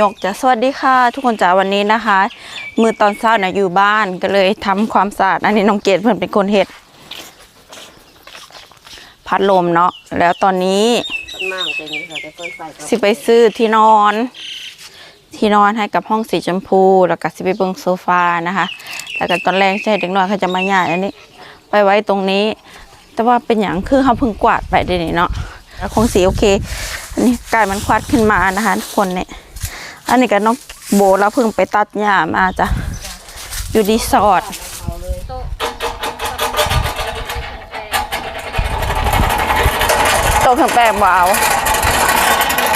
ยกจะสวัสดีค่ะ ทุกคนจ๋าวันนี้นะคะ มือตอนเช้านะอยู่บ้านก็เลยทำความสะอาดอันนี้น้องเกดเพิ่อนเป็นคนเฮ็ดพัดลมเนาะแล้วตอนนี้สีไฟก็สิไปซื้อที่นอน ที่นอนให้กับห้องสีชมพู แล้วก็สิไปเบิ่งโซฟานะคะแล้วก็ตอนแรกใช่เด็กน้อยเขาจะมาย่ายอันนี้ ไปไว้ตรงนี้ แต่ว่าเป็นอย่างคือเขาเพิ่งกวาดไปเดี๋ยวนี้เนาะคงสีโอเค อันนี้กายมันควัดขึ้นมานะคะทุกคนเนี่ย อันนี้ก็น้องโบแล้วเพิ่งไปตัดหญ้ามาจ้ะ อยู่รีสอร์ทโต๊ะเครื่องแป้งบ่เอา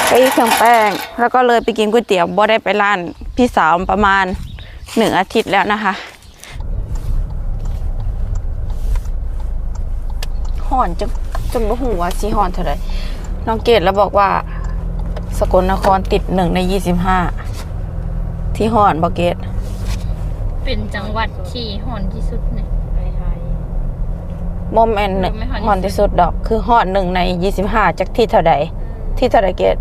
ไปเครื่องแป้ง แล้วก็เลยไปกินก๋วยเตี๋ยวบ่ได้ไปร้าน พี่สาวประมาณหนึ่งอาทิตย์แล้วนะคะห่อนจนจนบ่หูว่าสีห่อนเท่าไรน้องเกดแล้วบอกว่า สกลนครติดหนึ่งในยี่สิบห้าที่ห่อนบอเกตเป็นจังหวัดที่ห่อนที่สุดเนี่ยโมเมนต์ไม่ห่อนที่สุดห่อนที่สุดดอก คือห่อนหนึ่งในยี่สิบห้าจากที่เท่าใดที่เท่าใดเกต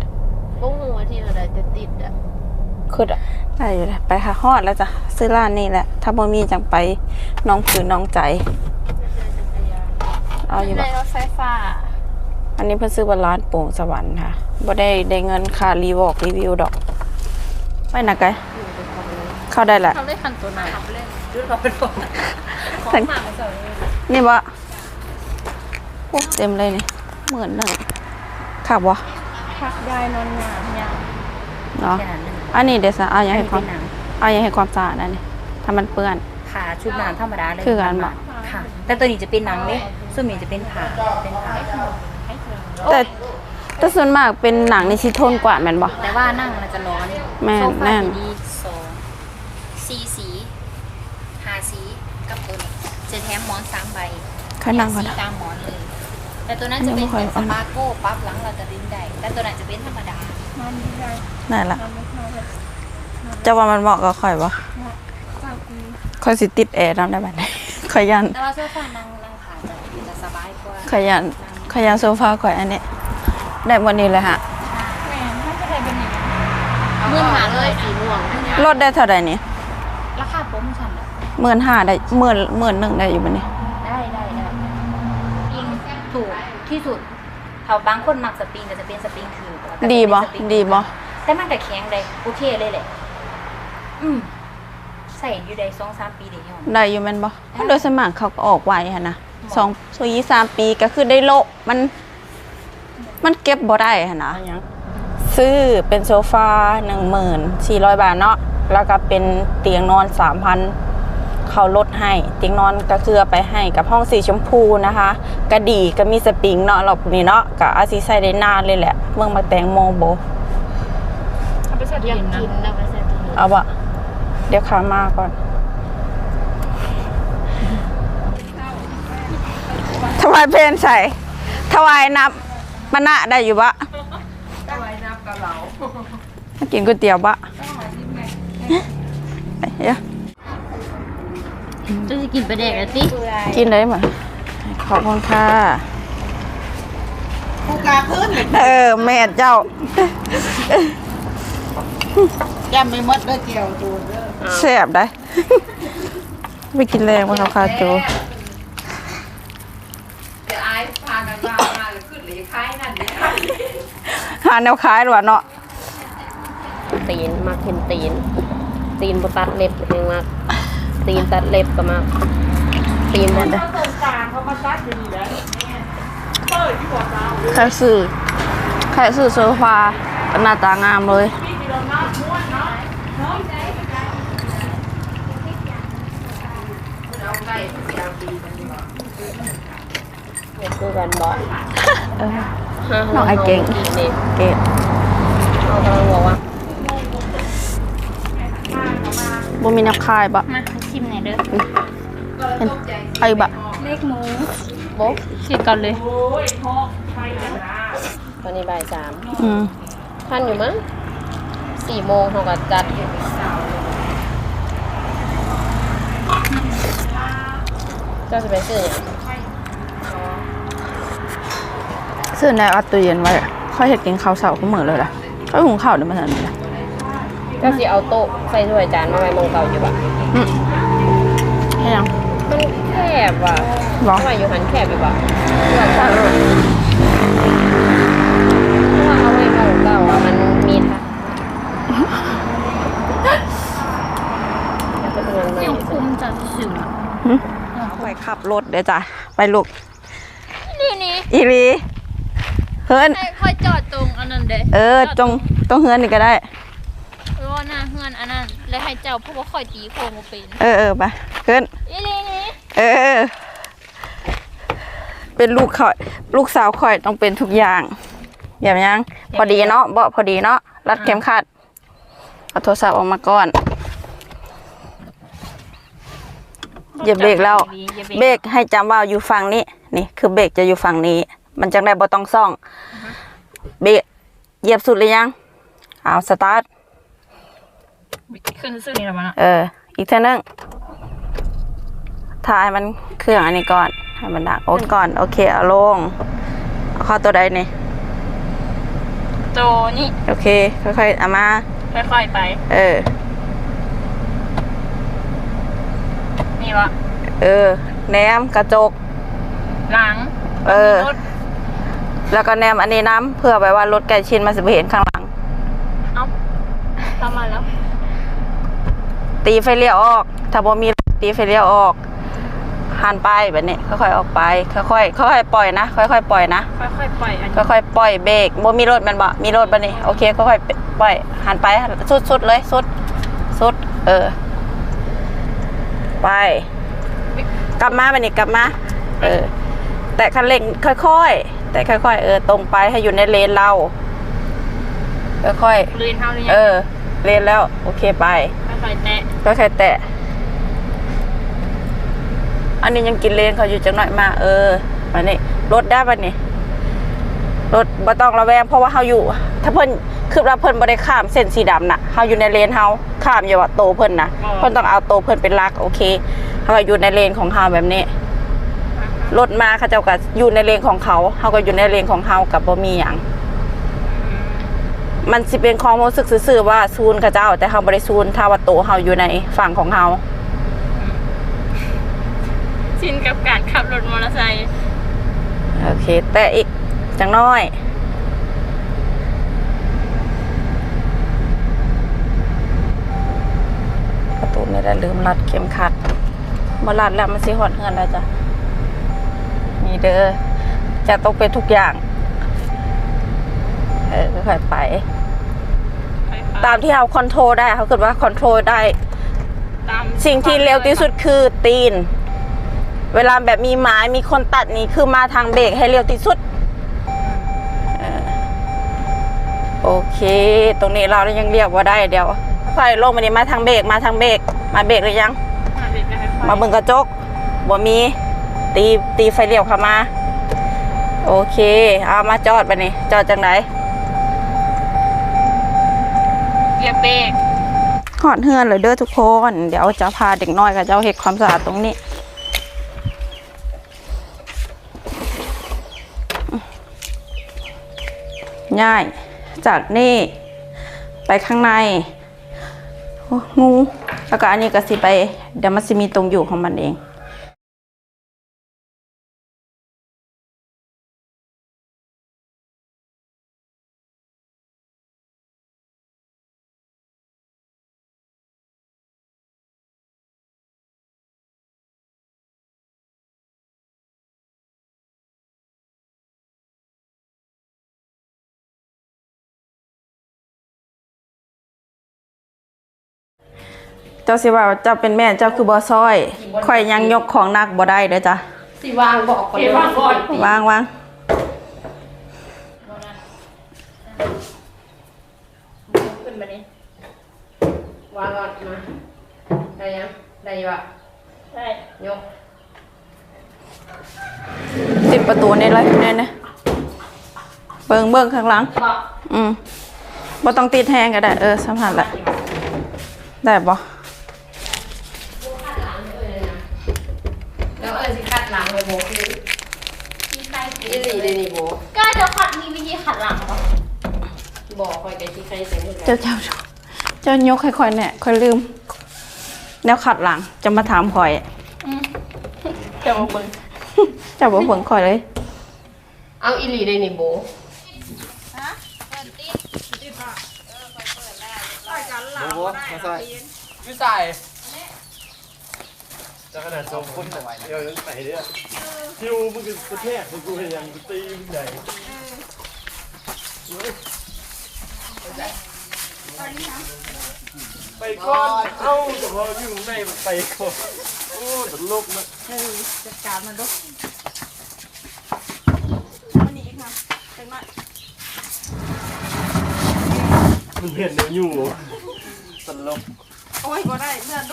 บ่ฮู้ว่าที่อะไรจะติดอะคือได้อยู่เลยไปค่ะฮอดแล้วจ้ะซื้อร้านนี่แหละ ถ้าบ่มีจังไปน้องผืนน้องใจ เอาอยู่ในบ่รถไฟฟ้า อันนี้เพิ่นซื้อว่าร้านโป่งสวรรค์ค่ะบ่ได้ได้เงินค่ารีวอกรีวิวดอกไปนะไกเข้าได้แหละเขาได้คันตัวไหนขับเล่นยุดเราเป็นคนทั้งนี่บ่โอ้เต็มเลยนี่หมื่นหนึ่งขับวะพักได้นอนงามยามเนาะแค่นั้นเลยอันนี้เดี๋ยวสะเอาอย่าให้ความเป็นหนังเอาอย่าให้ความสะอาดอันนี้ถ้ามันเปื้อนผ่าชุดนานธรรมดาเลยคือกันบ่ค่ะแต่ตัวนี้จะเป็นหนังเนี่ยส่วนนี้จะเป็นผ่าเป็นผ่า แต่แต่ส่วนมากเป็นหนังในชิทนกว่าแม่นบ่ แต่ว่านั่งมันจะร้อนแม่นโซฟาแม่น ดีสองสีสีหาสีกับตัวนี้จะแถมหมอนสามใบค่อยนั่งก่อนสีนะ ตามหมอนเลยแต่ตัวนั้นจะเป็นยังไม่ค่อยสปาโก้ปั๊บหลังเราจะดึงได้แต่ตัวนั้นจะเป็นธรรมดา นอนได้นั่นล่ะ นอนไม่พอเลยจะว่ามันเหมาะกับข่อยบ่ฝากคุณข่อยสิติดแอร์นำได้บัดนี้ ข่อยยันแต่ว่าโซฟานั่งนั่งขาจะจะสบายกว่าข่อยยัน ข่อยยันโซฟาข่อยอันนี้ ได้วันนี้เลยฮะแม่ถ้าจะได้เป็นอย่างนี้เมื่อหาเลยสีม่วงลดได้เท่าใดนี่ราคาโปรโมชั่นเหรอหมื่นห้าได้หมื่นหมื่นหนึ่งได้อยู่บัดนี้ ได้ได้ได้ปิงถูกที่สุดเขาบางคนมักสปริงก็จะเป็นสปริงถือแล้วก็จะดีบ่เป็นสปริงดีบ่แต่มันก็แข็งเลยโอเคเลยแหละอืมใส่อยู่ได้สองสามปีเดียวได้อยู่แม่นบ่โดยสวนมัครเขาก็ออกไวหั่นนะ สองสุยสามปีก็คือได้โละมัน มันเก็บบ่ได้หั่นนะ ซื้อเป็นโซฟา14,000 บาทเนาะ แล้วก็เป็นเตียงนอน 3,000 เขาลดให้ เตียงนอนก็คือเอาไปให้กับห้องสีชมพูนะคะ กระดีก็มีสปริงเนาะรอบนี้เนาะก็อาจสิใส่ได้นานเลยแหละเมืองมาแตงโมโบ เอาไปใส่ตู้อยากเย็นนะกินนะไปใส่ตู้เย็นเอาบะเดี๋ยวขามาก่อน วายเพลนใส่ ถวายนับมณะได้อยู่บะถวายนับกับเรากินก๋วยเตี๋ยวบะเดี๋ยวจะกินไปเด็กแล้วสิกินเลยมั้ยขอบคุณค่ะผู้กาขึ้นเออ แม่เจ้าแกมไม่หมดเด้อเกี่ยวจูนเด้อแซ่บได้ ไปกินแรงมาครับค่ะโจ จะอายพากันมามา เลยขึ้นเลยคล้ายนั่นนี่หาแนวขายหรอวะเนาะตีนมักเห็นตีน ตีนบตัดเล็บเองมากตีนตัดเล็บก็มากตีนนั่นตรงกลางเขามาซัดอยู่นี่แหละเปิดที่หัวเท้าใครซื้อใครซื้อโซฟาหน้าตางามเลยพี่ที่เราหน้าม้วนเนาะเนาะเอาไก่เสียปีกันดีกว่า คือกันบ่เออน้องไอ้เก่งนี่เกดเรากำลังบอกว่าบ่มีแนวคายบะมาชิมหน่อยเด้อเห็นไอ้บะเลขหมูโบ๊ะคิดก่อนเลยโอ้ยทอกไข่กันนะตอนนี้บ่ายสามอืมท่านอยู่มั้งสี่โมงเขาก็จัดเจ้าจะไปซื้ออย่าง ซื้อในอัดตู้เย็นไว้ค่อยเห็ดกินข้าวเสาร์ก็เหมือนเลยล่ะค่อยหุงข้าวเดี๋ยวมาทันเลยก็สิเอาโต๊ะใส่ถ้วยจานมาไว้มองเก่าอยู่บ่อืมให้ยังมันแคบว่ะหรอทำไมอยู่หันแคบอยู่บ่เพื่อตั้งเพราะว่าเอาไว้มองเก่าอะมันมีทางอยากไปทำงานใหม่ยังคุมจัดสื่อเอาไปขับรถเดี๋ยวจ้ะไปลูกนี่นี่อีรี เฮิรนให้ค่อยจอดตรงอันนั้นเด้เออจงต้องเฮิรนนี่ก็ได้เพราะว่าหน้าเฮือนอันนั้นแล้วให้เจ้าเพราะว่าค่อยตีโค้งบ่เป็นเออเออไปเฮิรนอีนี่นี่เออ เป็นลูกข่อยลูกสาวข่อยต้องเป็นทุกอย่างอย่ายังพอดีเนาะเบาะพอดีเนาะรัดเข็มขัดเอาโทรศัพท์ออกมาก่อนอย่าเบรกแล้วอย่าเบรกให้จำว่าอยู่ฝั่งนี้ นี่คือเบรกจะอยู่ฝั่งนี้ มันจังได้บ่ต้องซ่อง เบรกเหยียบสุดเลยยังเอาสตาร์ทขึ้นซื่อนี่ละมันเออ อีกเท่านึงถ่ายมันเครื่องอันนี้ก่อนให้มันดังโอ้ก่อน โอเคเอาลงเอาเข้าตัวใดนี่โตนี่โอเค ค่อยๆเอามา ค่อยๆไป เออ นี่วะเออแนมกระจก หลัง เออรถ แล้วก็แนมอันนี้น้ำเพื่อไปว่ารถไก่ชินมันสิบเห็นข้างหลัง เอ้าทำมาแล้ว ตีไฟเลี้ยวออก ถ้าบ่มีตีไฟเลี้ยวออกหันไปแบบนี้ค่อยๆออกไป ค่อยๆค่อยๆปล่อยนะค่อยๆปล่อยนะค่อยๆปล่อยอันนี้ค่อยๆปล่อยเบรกบ่มีรถแมันบ่มีรถบ่นี่โอเคค่อยๆปล่อยหันไปสุดสุดเลยสุดสุด เออ ไป กลับมาบัดนี้กลับมา เออ แต่คันเร่งค่อยๆ แต่ค่อยๆ เออตรงไปให้อยู่ในเลนเราค่อยลื่นเท่าหรือๆยัเออ เลนแล้ว โอเคไปค่อยๆแตะก็แค่แตะ อันนี้ยังกินเลนเขาอยู่จังหน่อยมา เออมานี่รถได้ปะนี่รถบ่ต้องระแวงเพราะว่าเฮาอยู่ ถ้าเพิ่นคือว่าเพิ่นบ่ได้ข้ามเส้นสีดำน่ะเฮาอยู่ในเลนเฮาข้ามอย่าว่าโตเพิ่นน่ะเพิ่นต้องเอาโตเพิ่นเป็นหลัก โอเคเฮาก็อยู่ในเลนของเฮาแบบนี้ รถมาเขาเจ้าก็อยู่ในเลนของเขาเฮาก็อยู่ในเลนของเฮากับบ่มีหยังมันสิเป็นความรู้สึกซื่อๆว่าซูนเขาเจ้า แต่เฮาบ่ได้ซูนถ้าว่าโตเฮาอยู่ในฝั่งของเฮาชินกับการขับรถมอเตอร์ไซค์โอเค แต่อีกจังน้อยประตูนี่แหละลืมรัดเข็มขัดมารัดแล้วมันสิหอดเงินแล้วจ้ะนี่ เด้อจะต้องเป็นทุกอย่าง เออค่อยๆไป ตามที่เราคอนโทรลได้เขาเกิดว่าคอนโทรลได้ ตามสิ่งที่เร็วที่สุดคือตีน เวลาแบบมีไม้มีคนตัดนี่คือมาทางเบรกให้เร็วที่สุดเออโอเค ตรงนี้เรายังเรียกว่าได้เดี๋ยวใส่ลงมานี่มาทางเบรกมาทางเบรกมาเบรกหรือยัง มาเบรกได้ค่อยๆมาเบิ่งกระจกบ่มี ตีตีไฟเลี้ยวเข้ามา โอเค เอามาจอดไปนี่จอดจังไหนเหยียบเบรกหอดเฮือนเลยเด้อทุกคน เดี๋ยวจะพาเด็กน้อยกับเจ้าเห็ดความสะอาดตรงนี้ง่าย จากนี่ไปข้างในโอ้งูแล้วก็อันนี้ก็สิไปเดี๋ยวมันสิมีตรงอยู่ของมันเอง จ้าสิว่าเจ้าเป็นแม่เจ้าคือบ่ซอยข่อยยังยกของหนักบ่ได้เด้อจ้ะสิวางบอกก่อนเห็นว่าก่อนวางวางขึ้นมาดิวางก่อนมาได้ยังได้อยู่อะใช่ยกติดประตูนี่เลยเนี่ยนะเบิ่งเบิ่งข้างหลังบอกอืมบ่ต้องติดแฮงก็ได้ เออสัมผัสแหละได้บ่ แล้วเออสิคั ดหลังเลยโบคือที่ใครอีหลีเลยนี่โบก็จะขัดมีวิธีขัดหลังปะบอกคอยแกที่ใครเต็มเลยเจ้าเจ้าเจ้ายกให้คอยเนี่ยคอยลืม แล้วขัดหลังจะมาถามคอยเจ้าบ่เบิ่งจะบอกผลคอยเลยเอาอีหลีได้นี่โบโอ้โหมาใส่ไม่ใส่ จะขนาดสองคนไหวเดี๋ยวยังใส่เนี่ยคิวมึงก็กระแทกมึงกูยังตีมึงใหญ่ไปก่อนเอ้าแต่พออยู่ในมันไปก่อนโอ้ตลกนะจัดการมันดูมันอีกค่ะเป็นมามึงเห็นเดี๋ยวอยู่ตลกโอ้ยบ่ได้เพื่อน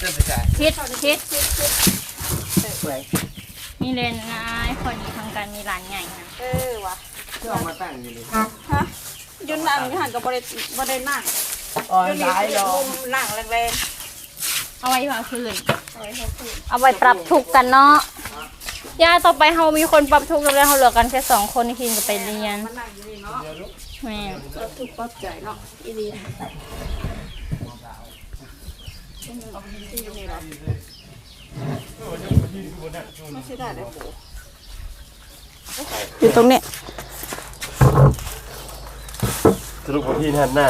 ดูจะไปใส่คิดคิดมีเลนส์นะไอ้คนนี้ทางการมีร้านใหญ่นะเออว่ะเพื่อเอามาตั้งอยู่นี่ฮะยืนนั่งอยู่หันกับบริบรินั่งอ๋อยืนได้นี่ดอมุกมนั่งแรงเอาไว้ว่าคืนเอาไว้ปรับทุกข์กันเนาะย่าต่อไปเฮามีคนปรับทุกข์แล้วเฮาเหลือกันแค่สองคนที่คินก็ไปเรียนๆมันนั่งอยู่นี่เนาะแม่ก็ถูกปลอบใจเนาะอีดี ไม่ใช่ได้เลยโหอยู่ตรงนี้ สรุปว่าที่หันหน้า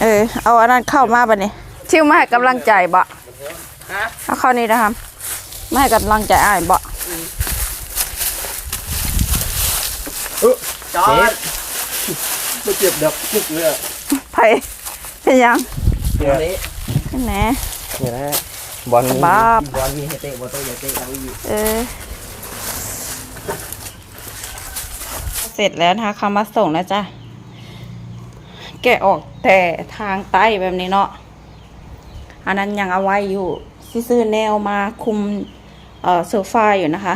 เออ เอาอันนั้นเข้ามาปะเนี่ยชิวมาให้กำลังใจบ่เอาเข้านี่นะครับมาให้กำลังใจอ้ายบ่จอดไม่เจ็บดับทุกเลยอะไผเป็นยังเนี่ยเป็นแหนเนี่ยนะบอลบ้าบ บอลมีให้เตะบอลตัวใหญ่เตะเราอยู่เออ เสร็จแล้วนะคะเขามาส่งแล้วจ้ะแกะออกแต่ทางใต้แบบนี้เนาะ อันนั้นยังเอาไว้อยู่ซิซื้อแนวมาคุม เอ่อโซฟาอยู่นะคะ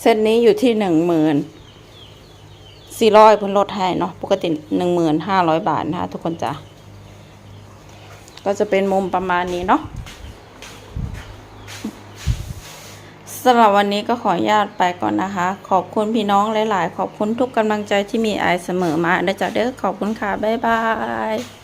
เซตนี้อยู่ที่หนึ่งหมื่นสี่ร้อยเพิ่นลดให้เนาะ ปกติหนึ่งหมื่นห้าร้อยบาทนะคะทุกคนจ้ะ ก็จะเป็นมุมประมาณนี้เนาะสำหรับวันนี้ก็ขออนุญาตไปก่อนนะคะ ขอบคุณพี่น้องหลาย ๆ ขอบคุณทุกกำลังใจที่มีไอายเสมอมาเด้อจ้ะเด้อขอบคุณค่ะ บ๊ายบาย